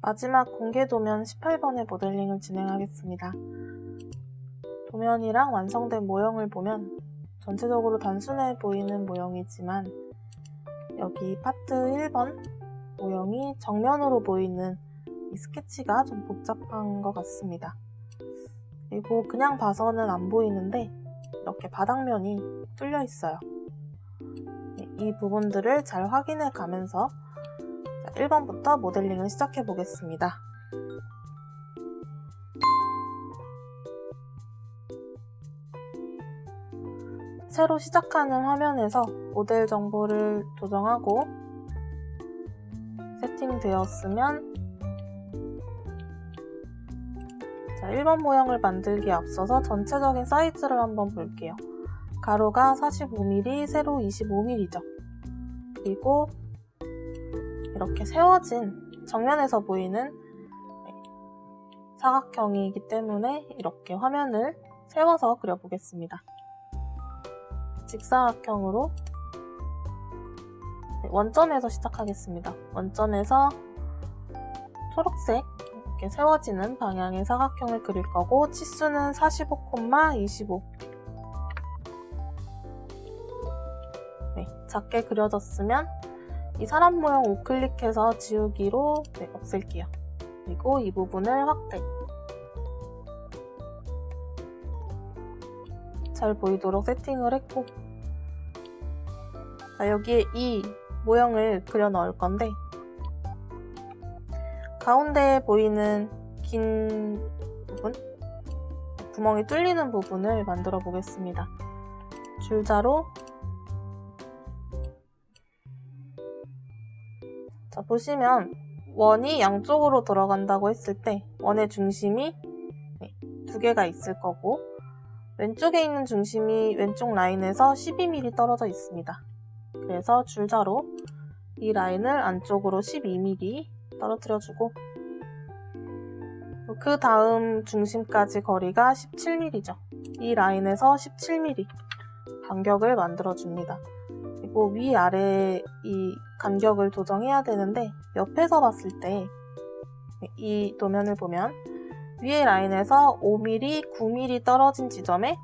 마지막 공개 도면 18번의 모델링을 진행하겠습니다. 도면이랑 완성된 모형을 보면 전체적으로 단순해 보이는 모형이지만 여기 파트 1번 모형이 정면으로 보이는 이 스케치가 좀 복잡한 것 같습니다. 그리고 그냥 봐서는 안 보이는데 이렇게 바닥면이 뚫려 있어요. 네, 이 부분들을 잘 확인해 가면서 1번부터 모델링을 시작해 보겠습니다. 새로 시작하는 화면에서 모델 정보를 조정하고 세팅되었으면 자, 1번 모형을 만들기에 앞서서 전체적인 사이즈를 한번 볼게요. 가로가 45mm, 세로 25mm죠. 그리고 이렇게 세워진 정면에서 보이는 사각형이기 때문에 이렇게 화면을 세워서 그려보겠습니다. 직사각형으로 네, 원점에서 시작하겠습니다. 원점에서 초록색 이렇게 세워지는 방향의 사각형을 그릴 거고 치수는 45,25 네, 작게 그려졌으면 이 사람 모형 우클릭해서 지우기로 네, 없앨게요. 그리고 이 부분을 확대 잘 보이도록 세팅을 했고 자, 여기에 이 모형을 그려 넣을 건데 가운데에 보이는 긴 부분 구멍이 뚫리는 부분을 만들어 보겠습니다. 줄자로 보시면 원이 양쪽으로 들어간다고 했을 때 원의 중심이 네, 두 개가 있을 거고 왼쪽에 있는 중심이 왼쪽 라인에서 12mm 떨어져 있습니다. 그래서 줄자로 이 라인을 안쪽으로 12mm 떨어뜨려주고 그 다음 중심까지 거리가 17mm죠. 이 라인에서 17mm 간격을 만들어줍니다. 그리고 위아래 이 간격을 조정해야 되는데 옆에서 봤을 때 이 도면을 보면 위의 라인에서 5mm, 9mm 떨어진 지점에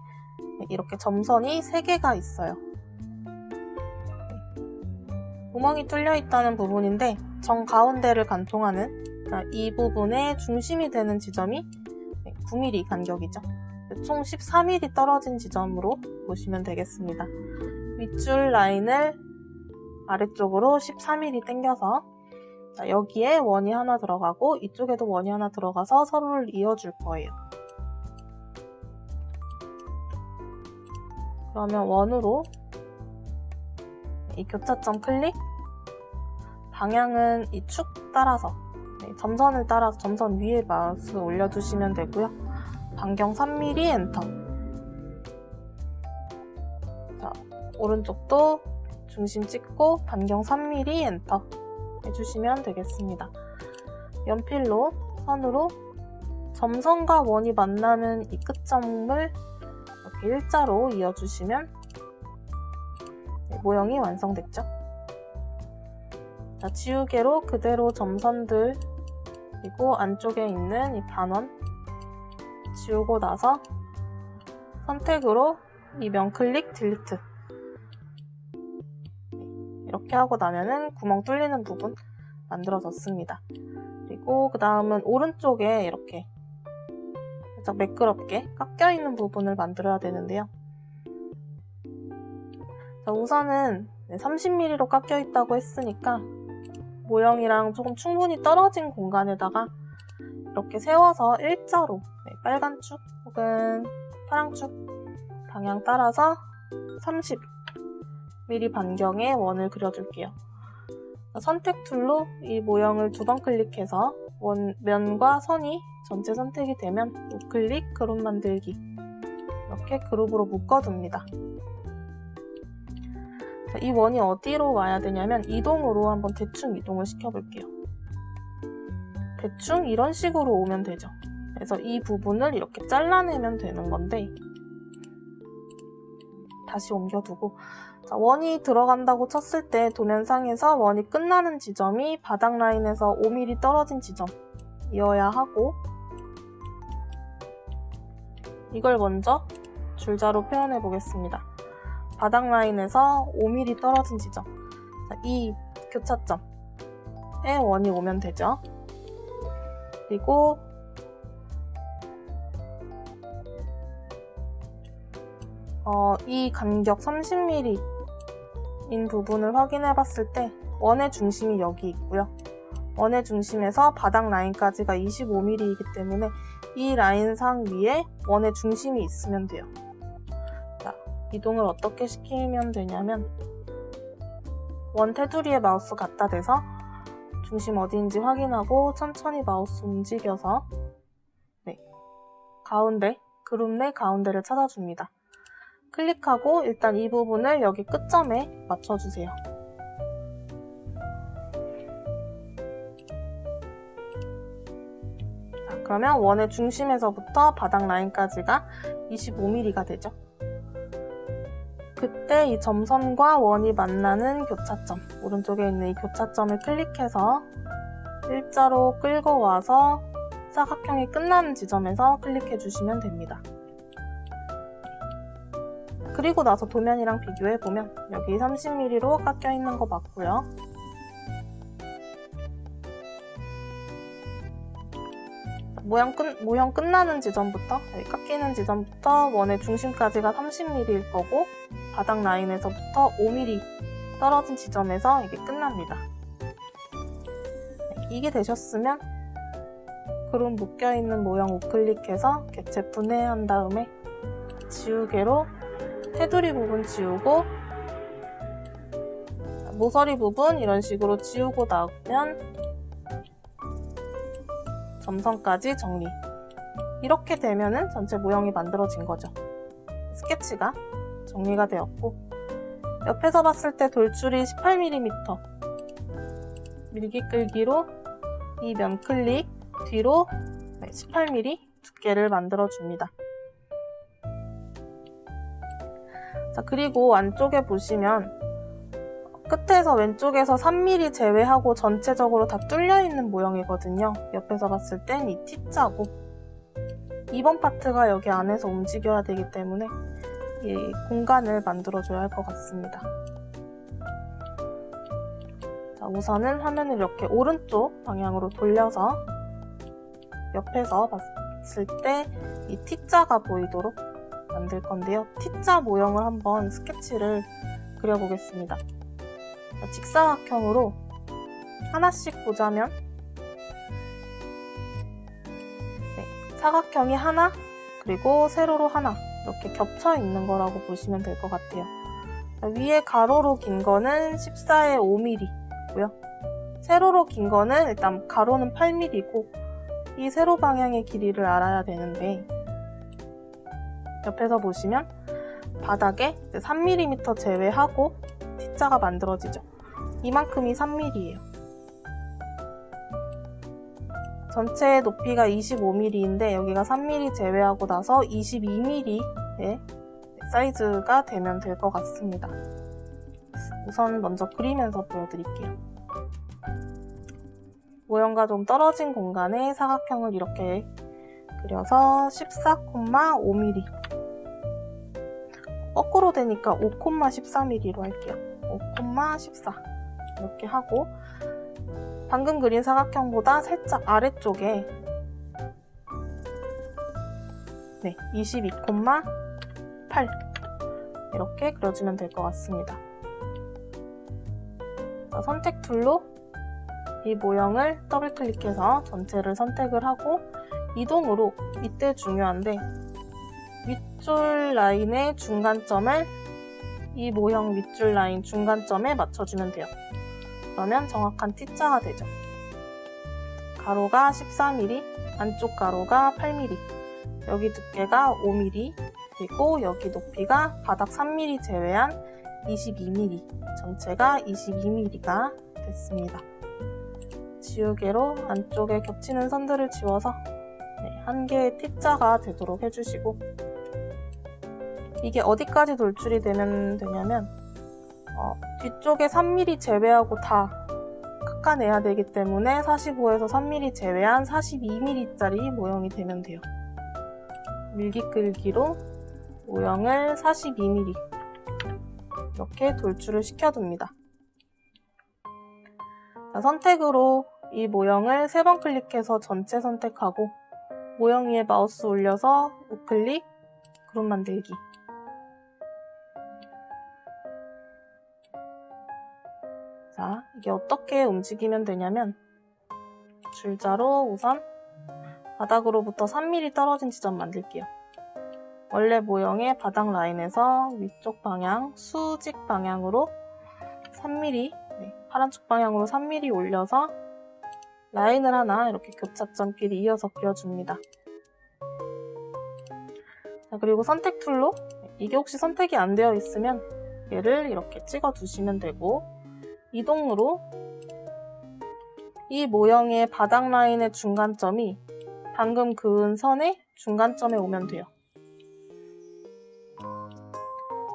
이렇게 점선이 3개가 있어요. 구멍이 뚫려 있다는 부분인데 정 가운데를 그러니까 이 부분의 중심이 되는 지점이 9mm 간격이죠. 총 14mm 떨어진 지점으로 보시면 되겠습니다. 윗줄 라인을 아래쪽으로 13mm 당겨서 여기에 원이 하나 들어가고 이쪽에도 원이 하나 들어가서 서로를 이어줄 거예요. 그러면 원으로 이 교차점 클릭 방향은 이 축 따라서 네, 점선을 따라서 점선 위에 마우스 올려주시면 되고요. 반경 3mm 엔터 자, 오른쪽도 중심 찍고 반경 3mm 엔터 해주시면 되겠습니다. 연필로 선으로 점선과 원이 만나는 이 끝점을 이렇게 일자로 이어주시면 네, 모형이 완성됐죠. 자, 지우개로 그대로 점선들 그리고 안쪽에 있는 이 반원 지우고 나서 선택으로 이 명클릭 딜리트 이렇게 하고 나면은 구멍 뚫리는 부분 만들어졌습니다. 그리고 그 다음은 오른쪽에 이렇게 살짝 매끄럽게 깎여 있는 부분을 만들어야 되는데요. 자, 우선은 30mm로 깎여 있다고 했으니까 모형이랑 조금 충분히 떨어진 공간에다가 이렇게 세워서 일자로 네, 빨간 축 혹은 파랑 축 방향 따라서 30mm 반경의 원을 그려줄게요. 선택 툴로 이 모형을 두 번 클릭해서 원, 면과 선이 전체 선택이 되면 우클릭 그룹 만들기 이렇게 그룹으로 묶어둡니다. 자, 이 원이 어디로 와야 되냐면 이동으로 한번 대충 이동을 시켜볼게요. 대충 이런 식으로 오면 되죠. 그래서 이 부분을 이렇게 잘라내면 되는 건데 다시 옮겨두고 자, 원이 들어간다고 쳤을 때 도면상에서 원이 끝나는 지점이 바닥 라인에서 5mm 떨어진 지점이어야 하고 이걸 먼저 줄자로 표현해 보겠습니다. 바닥 라인에서 5mm 떨어진 지점 자, 이 교차점에 원이 오면 되죠. 그리고 어, 이 간격 30mm 인 부분을 확인해 봤을 때 원의 중심이 여기 있고요. 원의 중심에서 바닥 라인까지가 25mm이기 때문에 이 라인상 위에 원의 중심이 있으면 돼요. 자, 이동을 어떻게 시키면 되냐면 원 테두리에 마우스 갖다 대서 중심 어디인지 확인하고 천천히 마우스 움직여서 네, 가운데, 그룹 내 가운데를 찾아줍니다. 클릭하고 일단 이 부분을 여기 끝점에 맞춰주세요. 자, 그러면 원의 중심에서부터 바닥 라인까지가 25mm가 되죠. 그때 이 점선과 원이 만나는 교차점, 오른쪽에 있는 이 교차점을 클릭해서 일자로 끌고 와서 사각형이 끝나는 지점에서 클릭해 주시면 됩니다. 그리고 나서 도면이랑 비교해 보면 여기 30mm로 깎여 있는 거 맞고요. 모양 끝, 모형 끝나는 지점부터 여기 깎이는 지점부터 원의 중심까지가 30mm일 거고 바닥 라인에서부터 5mm 떨어진 지점에서 이게 끝납니다. 네, 이게 되셨으면 그룹 묶여있는 모형 우클릭해서 객체 분해한 다음에 지우개로 테두리 부분 지우고 모서리 부분 이런 식으로 지우고 나오면 점선까지 정리. 이렇게 되면은 전체 모형이 만들어진 거죠. 스케치가 정리가 되었고 옆에서 봤을 때 돌출이 18mm 밀기 끌기로 이 면 클릭 뒤로 18mm 두께를 만들어 줍니다 자, 그리고 안쪽에 보시면 끝에서 왼쪽에서 3mm 제외하고 전체적으로 다 뚫려 있는 모형이거든요. 옆에서 봤을 땐 이 T자고 이번 파트가 여기 안에서 움직여야 되기 때문에 이 공간을 만들어줘야 할 것 같습니다. 자, 우선은 화면을 이렇게 오른쪽 방향으로 돌려서 옆에서 봤을 때 이 T자가 보이도록 만들 건데요. T자 모형을 한번 스케치를 그려보겠습니다. 직사각형으로 하나씩 보자면 네, 사각형이 하나 그리고 세로로 하나 이렇게 겹쳐 있는 거라고 보시면 될 것 같아요. 위에 가로로 긴 거는 14에 5mm고요. 세로로 긴 거는 일단 가로는 8mm고 이 세로 방향의 길이를 알아야 되는데 옆에서 보시면 바닥에 3mm 제외하고 T자가 만들어지죠. 이만큼이 3mm예요. 전체 높이가 25mm인데 여기가 3mm 제외하고 나서 22mm의 사이즈가 되면 될 것 같습니다. 우선 먼저 그리면서 보여드릴게요. 모형과 좀 떨어진 공간에 사각형을 이렇게 그려서 14,5mm 거꾸로 되니까 5,14mm로 할게요. 5,14 이렇게 하고 방금 그린 사각형보다 살짝 아래쪽에 네, 22,8 이렇게 그려주면 될 것 같습니다. 선택 툴로 이 모형을 더블 클릭해서 전체를 선택을 하고 이동으로 이때 중요한데 윗줄 라인의 중간점을 이 모형 윗줄 라인 중간점에 맞춰주면 돼요. 그러면 정확한 T자가 되죠. 가로가 14mm, 안쪽 가로가 8mm, 여기 두께가 5mm, 그리고 여기 높이가 바닥 3mm 제외한 22mm, 전체가 22mm가 됐습니다. 지우개로 안쪽에 겹치는 선들을 지워서 네, 한 개의 T자가 되도록 해주시고 이게 어디까지 돌출이 되면 되냐면 어, 뒤쪽에 3mm 제외하고 다 깎아내야 되기 때문에 45에서 3mm 제외한 42mm짜리 모형이 되면 돼요. 밀기 끌기로 모형을 42mm 이렇게 돌출을 시켜둡니다. 자, 선택으로 이 모형을 3번 클릭해서 전체 선택하고 모형 위에 마우스 올려서 우클릭, 그룹 만들기 자, 이게 어떻게 움직이면 되냐면 줄자로 우선 바닥으로부터 3mm 떨어진 지점 만들게요. 원래 모형의 바닥 라인에서 위쪽 방향, 수직 방향으로 3mm, 네, 파란 쪽 방향으로 3mm 올려서 라인을 하나 이렇게 교차점 길이 이어서 그려줍니다. 자, 그리고 선택 툴로 이게 혹시 선택이 안 되어 있으면 얘를 이렇게 찍어 두시면 되고 이동으로 이 모형의 바닥 라인의 중간점이 방금 그은 선의 중간점에 오면 돼요.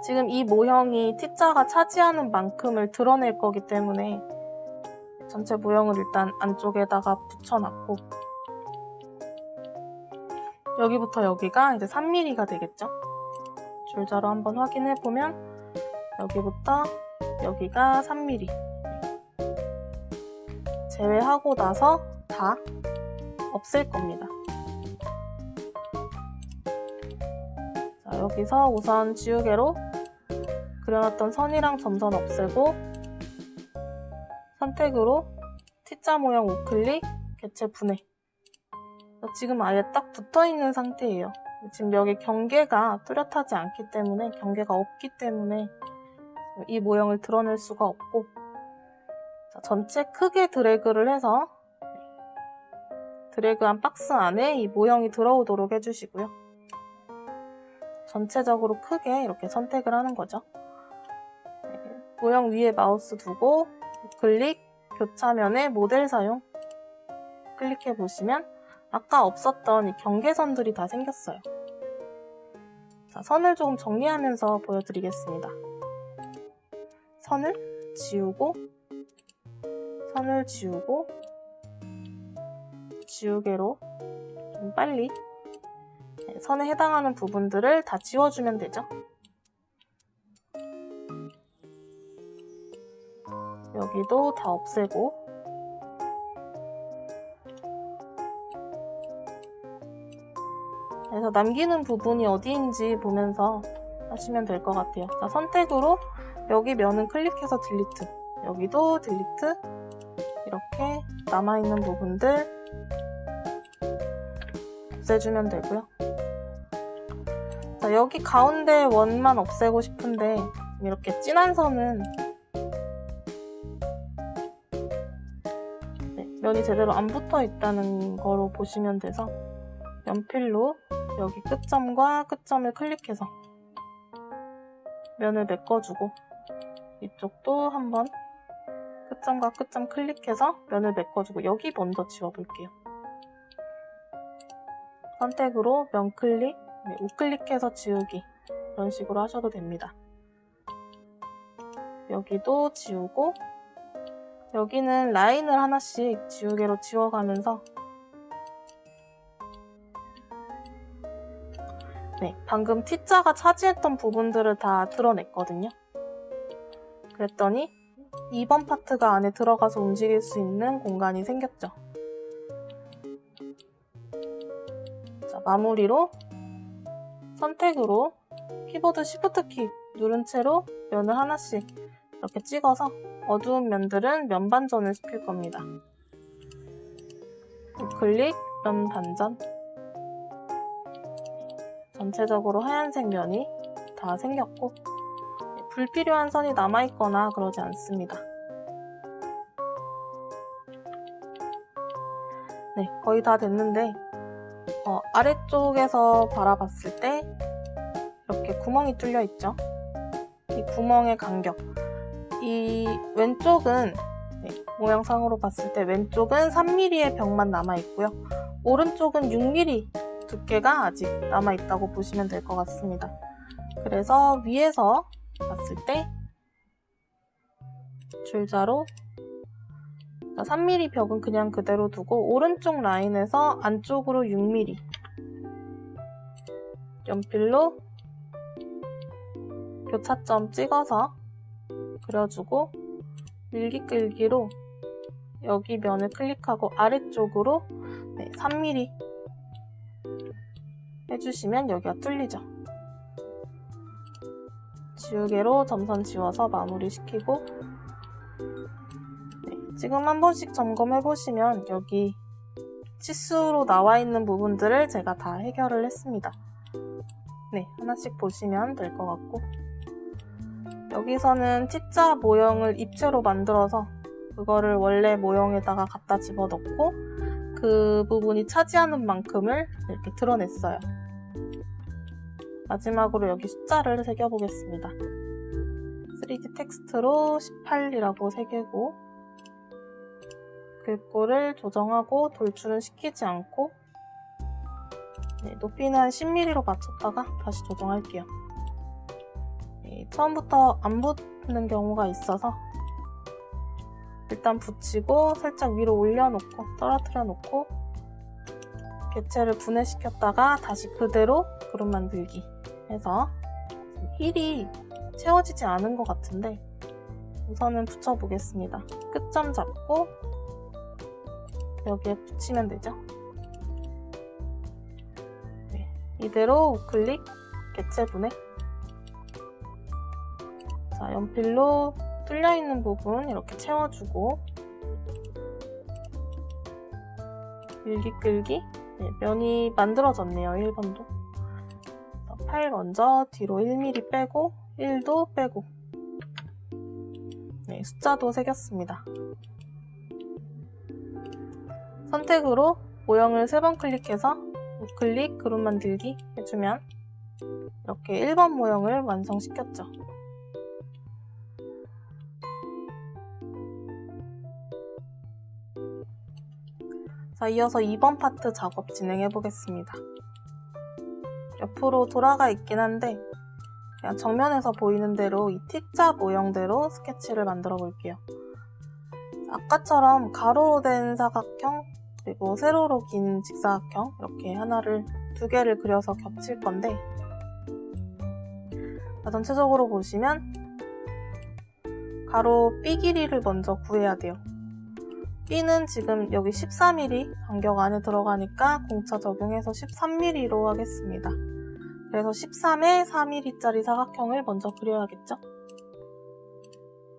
지금 이 모형이 T자가 차지하는 만큼을 드러낼 거기 때문에 전체 모형을 일단 안쪽에다가 붙여놨고 여기부터 여기가 이제 3mm가 되겠죠? 줄자로 한번 확인해 보면 여기부터 여기가 3mm 제외하고 나서 다 없앨 겁니다. 자, 여기서 우선 지우개로 그려놨던 선이랑 점선 없애고 선택으로 T자 모형 우클릭, 개체 분해 지금 아예 딱 붙어 있는 상태예요. 지금 여기 경계가 뚜렷하지 않기 때문에 경계가 없기 때문에 이 모형을 드러낼 수가 없고 자, 전체 크게 드래그를 해서 드래그한 박스 안에 이 모형이 들어오도록 해주시고요. 전체적으로 크게 이렇게 선택을 하는 거죠. 네, 모형 위에 마우스 두고 클릭, 교차면에 모델 사용 클릭해 보시면 아까 없었던 이 경계선들이 다 생겼어요. 자, 선을 조금 정리하면서 보여드리겠습니다. 선을 지우고 선을 지우고 지우개로 좀 빨리 네, 선에 해당하는 부분들을 다 지워주면 되죠. 여기도 다 없애고 그래서 남기는 부분이 어디인지 보면서 하시면 될 것 같아요. 자, 선택으로 여기 면은 클릭해서 딜리트 여기도 딜리트 이렇게 남아있는 부분들 없애주면 되고요. 자, 여기 가운데 원만 없애고 싶은데 이렇게 진한 선은 면이 제대로 안 붙어 있다는 거로 보시면 돼서 연필로 여기 끝점과 끝점을 클릭해서 면을 메꿔주고 이쪽도 한번 끝점과 끝점 클릭해서 면을 메꿔주고 여기 먼저 지워볼게요. 선택으로 면 클릭, 네, 우클릭해서 지우기 이런 식으로 하셔도 됩니다. 여기도 지우고 여기는 라인을 하나씩 지우개로 지워가면서 네, 방금 T자가 차지했던 부분들을 다 드러냈거든요. 그랬더니 2번 파트가 안에 들어가서 움직일 수 있는 공간이 생겼죠. 자, 마무리로 선택으로 키보드 Shift 키 누른 채로 면을 하나씩 이렇게 찍어서 어두운 면들은 면 반전을 시킬 겁니다. 우클릭 면 반전 전체적으로 하얀색 면이 다 생겼고 불필요한 선이 남아있거나 그러지 않습니다. 네, 거의 다 됐는데 어, 아래쪽에서 바라봤을 때 이렇게 구멍이 뚫려 있죠. 이 구멍의 간격 이 왼쪽은 네, 모양상으로 봤을 때 왼쪽은 3mm의 벽만 남아있고요. 오른쪽은 6mm 두께가 아직 남아있다고 보시면 될 것 같습니다. 그래서 위에서 봤을 때 줄자로 3mm 벽은 그냥 그대로 두고 오른쪽 라인에서 안쪽으로 6mm 연필로 교차점 찍어서 그려주고 밀기 끌기로 여기 면을 클릭하고 아래쪽으로 네, 3mm 해주시면 여기가 뚫리죠. 지우개로 점선 지워서 마무리시키고 네, 지금 한 번씩 점검해 보시면 여기 치수로 나와 있는 부분들을 제가 다 해결을 했습니다. 네, 하나씩 보시면 될 것 같고 여기서는 T자 모형을 입체로 만들어서 그거를 원래 모형에다가 갖다 집어넣고 그 부분이 차지하는 만큼을 이렇게 드러냈어요. 마지막으로 여기 숫자를 새겨보겠습니다. 3D 텍스트로 18이라고 새기고 글꼴을 조정하고 돌출은 시키지 않고 네, 높이는 한 10mm로 맞췄다가 다시 조정할게요. 네, 처음부터 안 붙는 경우가 있어서 일단 붙이고 살짝 위로 올려놓고 떨어뜨려 놓고 개체를 분해시켰다가 다시 그대로 그룹 만들기 해서 1이 채워지지 않은 것 같은데 우선은 붙여보겠습니다. 끝점 잡고 여기에 붙이면 되죠. 네, 이대로 우클릭 개체 분해 자 연필로 뚫려있는 부분 이렇게 채워주고 밀기 끌기? 네, 면이 만들어졌네요 1번도. 8 먼저 뒤로 1mm 빼고 1도 빼고. 네, 숫자도 새겼습니다. 선택으로 모형을 3번 클릭해서 우클릭 그룹 만들기 해주면 이렇게 1번 모형을 완성시켰죠 자, 이어서 2번 파트 작업 진행해 보겠습니다. 옆으로 돌아가 있긴 한데 그냥 정면에서 보이는 대로 이 T자 모형대로 스케치를 만들어 볼게요. 아까처럼 가로로 된 사각형 그리고 세로로 긴 직사각형 이렇게 하나를 두 개를 그려서 겹칠 건데 전체적으로 보시면 가로 B 길이를 먼저 구해야 돼요. B는 지금 여기 13mm 간격 안에 들어가니까 공차 적용해서 13mm로 하겠습니다. 그래서 13에 4mm짜리 사각형을 먼저 그려야겠죠?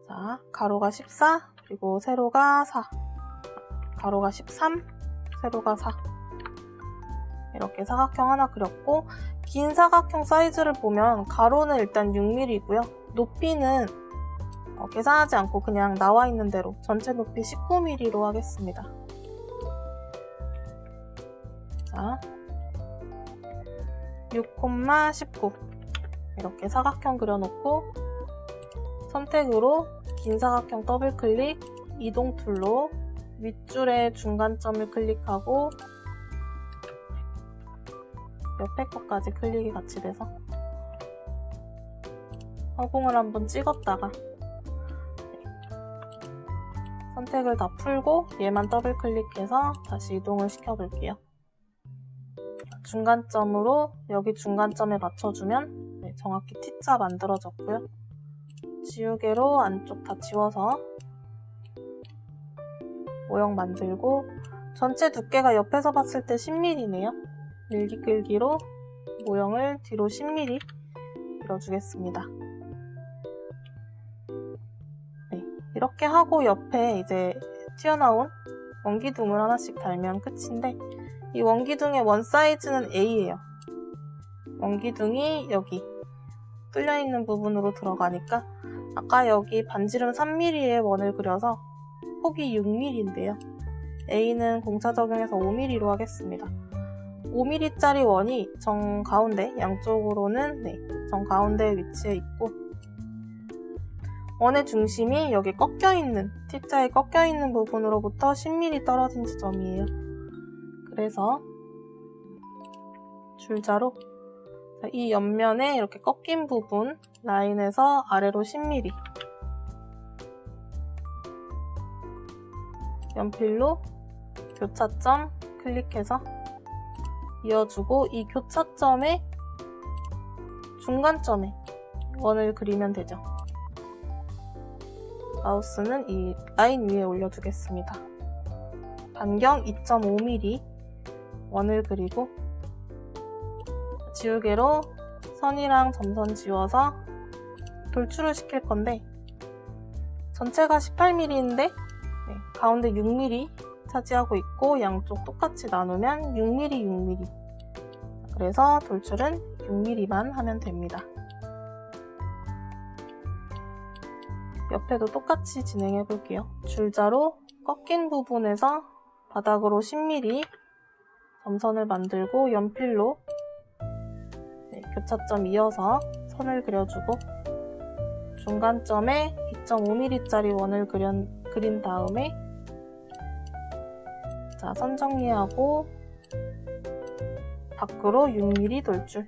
자, 가로가 14, 그리고 세로가 4. 가로가 13, 세로가 4. 이렇게 사각형 하나 그렸고, 긴 사각형 사이즈를 보면 가로는 일단 6mm고요. 높이는 어, 계산하지 않고 그냥 나와 있는 대로 전체 높이 19mm로 하겠습니다. 자, 6,19 이렇게 사각형 그려놓고 선택으로 긴 사각형 더블 클릭 이동 툴로 윗줄의 중간점을 클릭하고 옆에 것까지 클릭이 같이 돼서 허공을 한번 찍었다가 선택을 다 풀고 얘만 더블 클릭해서 다시 이동을 시켜볼게요. 중간점으로 여기 중간점에 맞춰주면 네, 정확히 T자 만들어졌고요. 지우개로 안쪽 다 지워서 모형 만들고 전체 두께가 옆에서 봤을 때 10mm네요. 밀기 끌기로 모형을 뒤로 10mm 밀어주겠습니다. 이렇게 하고 옆에 이제 튀어나온 원기둥을 하나씩 달면 끝인데 이 원기둥의 원 사이즈는 A예요. 원기둥이 여기 뚫려 있는 부분으로 들어가니까 아까 여기 반지름 3mm의 원을 그려서 폭이 6mm인데요. A는 공차 적용해서 5mm로 하겠습니다. 5mm짜리 원이 정 가운데 양쪽으로는 네, 정 가운데 위치해 있고 원의 중심이 여기 꺾여 있는 T자에 꺾여 있는 부분으로부터 10mm 떨어진 지점이에요. 그래서 줄자로 이 옆면에 이렇게 꺾인 부분 라인에서 아래로 10mm 연필로 교차점 클릭해서 이어주고 이 교차점의 중간점에 원을 그리면 되죠. 마우스는 이 라인 위에 올려두겠습니다. 반경 2.5mm 원을 그리고 지우개로 선이랑 점선 지워서 돌출을 시킬 건데 전체가 18mm인데 가운데 6mm 차지하고 있고 양쪽 똑같이 나누면 6mm, 6mm 그래서 돌출은 6mm만 하면 됩니다. 옆에도 똑같이 진행해 볼게요. 줄자로 꺾인 부분에서 바닥으로 10mm 점선을 만들고 연필로 네, 교차점 이어서 선을 그려주고 중간점에 2.5mm짜리 원을 그려, 그린 다음에 자, 선 정리하고 밖으로 6mm 돌출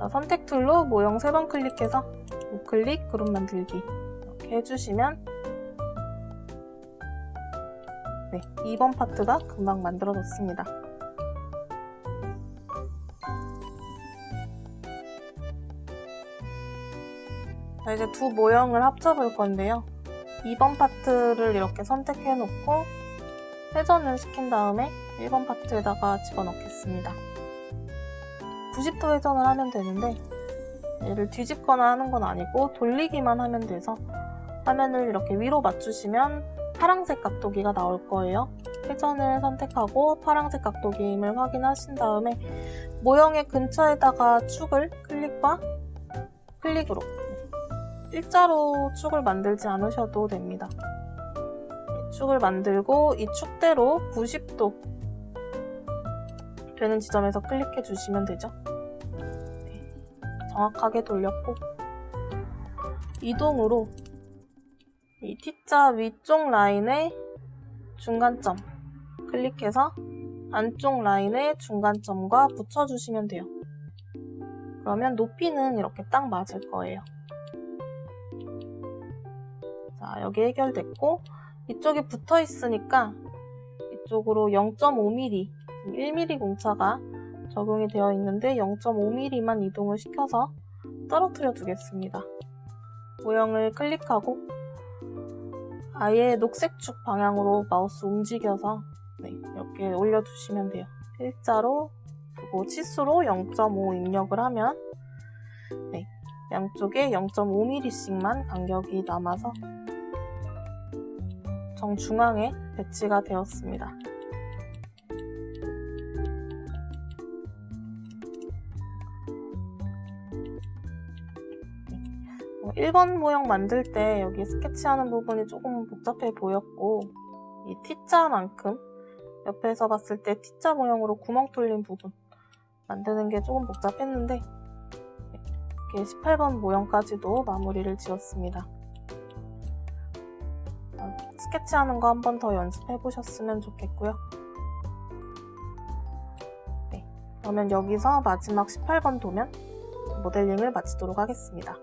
자, 선택 툴로 모형 3번 클릭해서 우클릭 그룹 만들기 이렇게 해주시면 네, 2번 파트가 금방 만들어졌습니다. 자, 이제 두 모형을 합쳐볼 건데요. 2번 파트를 이렇게 선택해 놓고 회전을 시킨 다음에 1번 파트에다가 집어넣겠습니다. 90도 회전을 하면 되는데 얘를 뒤집거나 하는 건 아니고 돌리기만 하면 돼서 화면을 이렇게 위로 맞추시면 파란색 각도기가 나올 거예요. 회전을 선택하고 파란색 각도기임을 확인하신 다음에 모형의 근처에다가 축을 클릭과 클릭으로 일자로 축을 만들지 않으셔도 됩니다. 축을 만들고 이 축대로 90도 되는 지점에서 클릭해 주시면 되죠. 네, 정확하게 돌렸고 이동으로 이 T자 위쪽 라인의 중간점 클릭해서 안쪽 라인의 중간점과 붙여주시면 돼요. 그러면 높이는 이렇게 딱 맞을 거예요. 자, 여기 해결됐고 이쪽이 붙어 있으니까 이쪽으로 0.5mm, 1mm 공차가 적용이 되어 있는데 0.5mm만 이동을 시켜서 떨어뜨려 두겠습니다. 모형을 클릭하고 아예 녹색 축 방향으로 마우스 움직여서 네, 이렇게 올려두시면 돼요. 일자로 그리고 치수로 0.5 입력을 하면 네, 양쪽에 0.5mm씩만 간격이 남아서 정중앙에 배치가 되었습니다. 1번 모형 만들 때 여기 스케치하는 부분이 조금 복잡해 보였고 이 T자만큼 옆에서 봤을 때 T자 모형으로 구멍 뚫린 부분 만드는 게 조금 복잡했는데 이렇게 18번 모형까지도 마무리를 지었습니다. 어, 스케치하는 거 한 번 더 연습해 보셨으면 좋겠고요. 네, 그러면 여기서 마지막 18번 도면 모델링을 마치도록 하겠습니다.